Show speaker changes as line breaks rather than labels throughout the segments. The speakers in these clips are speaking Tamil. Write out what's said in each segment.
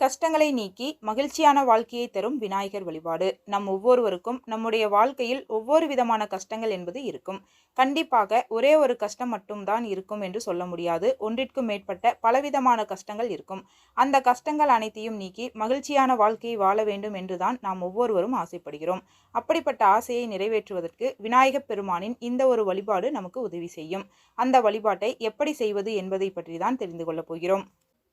கஷ்டங்களை நீக்கி மகிழ்ச்சியான வாழ்க்கையை தரும் விநாயகர் வழிபாடு. நம் ஒவ்வொருவருக்கும் நம்முடைய வாழ்க்கையில் ஒவ்வொரு விதமான கஷ்டங்கள் என்பது இருக்கும். கண்டிப்பாக ஒரே ஒரு கஷ்டம் மட்டும்தான் இருக்கும் என்று சொல்ல முடியாது. ஒன்றிற்கும் மேற்பட்ட பலவிதமான கஷ்டங்கள் இருக்கும். அந்த கஷ்டங்கள் அனைத்தையும் நீக்கி மகிழ்ச்சியான வாழ்க்கையை வாழ வேண்டும் என்றுதான் நாம் ஒவ்வொருவரும் ஆசைப்படுகிறோம். அப்படிப்பட்ட ஆசையை நிறைவேற்றுவதற்கு விநாயகப் பெருமானின் இந்த ஒரு வழிபாடு நமக்கு உதவி செய்யும். அந்த வழிபாட்டை எப்படி செய்வது என்பதை பற்றி தான் தெரிந்து கொள்ளப் போகிறோம்.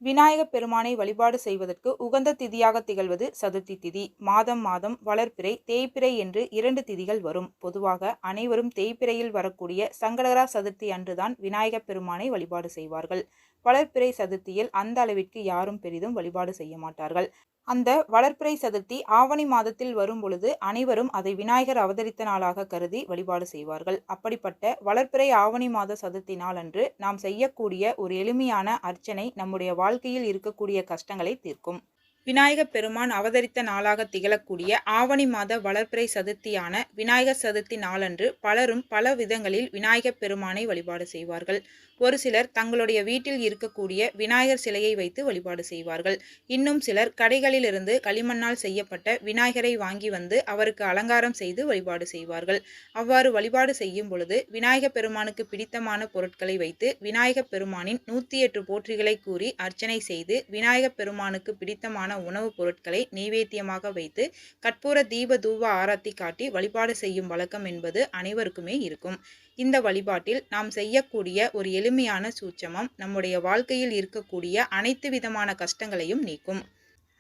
விநாயகப் பெருமானை வழிபாடு செய்வதற்கு உகந்த திதியாக திகழ்வது சதுர்த்தி திதி. மாதம் மாதம் வளர்ப்பிறை தேய்ப்பிறை என்று இரண்டு திதிகள் வரும். பொதுவாக அனைவரும் தேய்ப்பிறையில் வரக்கூடிய சங்கடகரா சதுர்த்தி அன்றுதான் விநாயகப் பெருமானை வழிபாடு செய்வார்கள். வளர்ப்பிறை சதுர்த்தியில் அந்த அளவிற்கு யாரும் பெரிதும் வழிபாடு செய்ய மாட்டார்கள். அந்த வளர்ப்பிறை சதுர்த்தி ஆவணி மாதத்தில் வரும் பொழுது அனைவரும் அதை விநாயகர் அவதரித்த நாளாக கருதி வழிபாடு செய்வார்கள். அப்படிப்பட்ட வளர்ப்பிறை ஆவணி மாத சதுர்த்தி நாள் அன்று நாம் செய்யக்கூடிய ஒரு எளிமையான அர்ச்சனை நம்முடைய வாழ்க்கையில் இருக்கக்கூடிய கஷ்டங்களை தீர்க்கும். விநாயகப் பெருமான் அவதரித்த நாளாக திகழக்கூடிய ஆவணி மாத வளர்ப்பிறை சதுர்த்தியான விநாயகர் சதுர்த்தி நாளன்று பலரும் பல விதங்களில் விநாயகப் பெருமானை வழிபாடு செய்வார்கள். ஒரு சிலர் தங்களுடைய வீட்டில் இருக்கக்கூடிய விநாயகர் சிலையை வைத்து வழிபாடு செய்வார்கள். இன்னும் சிலர் கடைகளிலிருந்து களிமண்ணால் செய்யப்பட்ட விநாயகரை வாங்கி வந்து அவருக்கு அலங்காரம் செய்து வழிபாடு செய்வார்கள். அவ்வாறு வழிபாடு செய்யும் பொழுது விநாயகப் பெருமானுக்கு பிடித்தமான பொருட்களை வைத்து விநாயகப் பெருமானின் நூற்றி எட்டு போற்றிகளை கூறி அர்ச்சனை செய்து விநாயகப் பெருமானுக்கு பிடித்தமான உணவுப் பொருட்களை நைவேத்தியமாக வைத்து கற்பூர தீப தூவ ஆரத்தி காட்டி வழிபாடு செய்யும் வழக்கம் என்பது அனைவருக்குமே இருக்கும். இந்த வழிபாட்டில் நாம் செய்யக்கூடிய ஒரு எளிமையான சூட்சமம் நம்முடைய வாழ்க்கையில் இருக்கக்கூடிய அனைத்து விதமான கஷ்டங்களையும் நீக்கும்.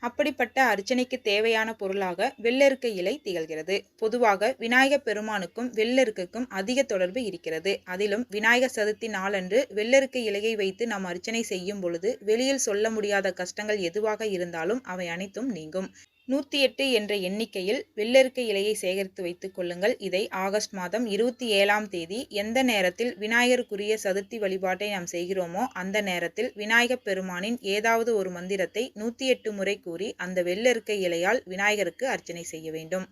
அப்படிப்பட்ட அர்ச்சனைக்கு தேவையான பொருளாக வெள்ளெருக்க இலை திகழ்கிறது. பொதுவாக விநாயகர் பெருமானுக்கும் வெள்ளெருக்குக்கும் அதிக தொடர்பு இருக்கிறது. அதிலும் விநாயகர் சதுர்த்தி நாளன்று வெள்ளெருக்க இலையை வைத்து நாம் அர்ச்சனை செய்யும் பொழுது வெளியில் சொல்ல முடியாத கஷ்டங்கள் எதுவாக இருந்தாலும் அவை அனைத்தும் நீங்கும். நூற்றி எட்டு என்ற எண்ணிக்கையில் வெள்ளெருக்க இலையை சேகரித்து வைத்துக் கொள்ளுங்கள். இதை ஆகஸ்ட் மாதம் இருபத்தி ஏழாம் தேதி எந்த நேரத்தில் விநாயகருக்குரிய சதுர்த்தி வழிபாட்டை நாம் செய்கிறோமோ அந்த நேரத்தில் விநாயகப் பெருமானின் ஏதாவது ஒரு மந்திரத்தை நூற்றி எட்டு முறை கூறி அந்த வெள்ளெருக்க இலையால் விநாயகருக்கு அர்ச்சனை செய்ய வேண்டும்.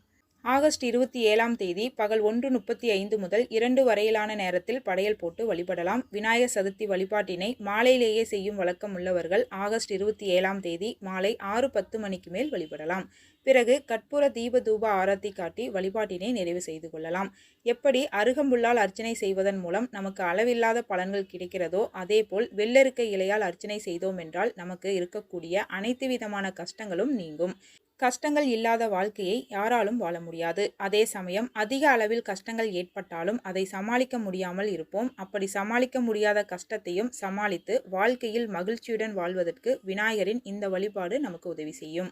ஆகஸ்ட் இருபத்தி ஏழாம் தேதி பகல் ஒன்று முப்பத்தி ஐந்து முதல் இரண்டு வரையிலான நேரத்தில் படையல் போட்டு வழிபடலாம். விநாயகர் சதுர்த்தி வழிபாட்டினை மாலையிலேயே செய்யும் வழக்கம் உள்ளவர்கள் ஆகஸ்ட் இருபத்தி ஏழாம் தேதி மாலை ஆறு பத்து மணிக்கு மேல் வழிபடலாம். பிறகு கற்பூர தீப தூப ஆரத்தி காட்டி வழிபாட்டினை நிறைவு செய்து கொள்ளலாம். எப்படி அருகம்புல்லால் அர்ச்சனை செய்வதன் மூலம் நமக்கு அளவில்லாத பலன்கள் கிடைக்கிறதோ அதேபோல் வெள்ளெருக்க இலையால் அர்ச்சனை செய்தோம் என்றால் நமக்கு இருக்கக்கூடிய அனைத்து விதமான கஷ்டங்களும் நீங்கும். கஷ்டங்கள் இல்லாத வாழ்க்கையை யாராலும் வாழ முடியாது. அதே சமயம் அதிக அளவில் கஷ்டங்கள் ஏற்பட்டாலும் அதை சமாளிக்க முடியாமல் இருப்போம். அப்படி சமாளிக்க முடியாத கஷ்டத்தையும் சமாளித்து வாழ்க்கையில் மகிழ்ச்சியுடன் வாழ்வதற்கு விநாயகரின் இந்த வழிபாடு நமக்கு உதவி செய்யும்.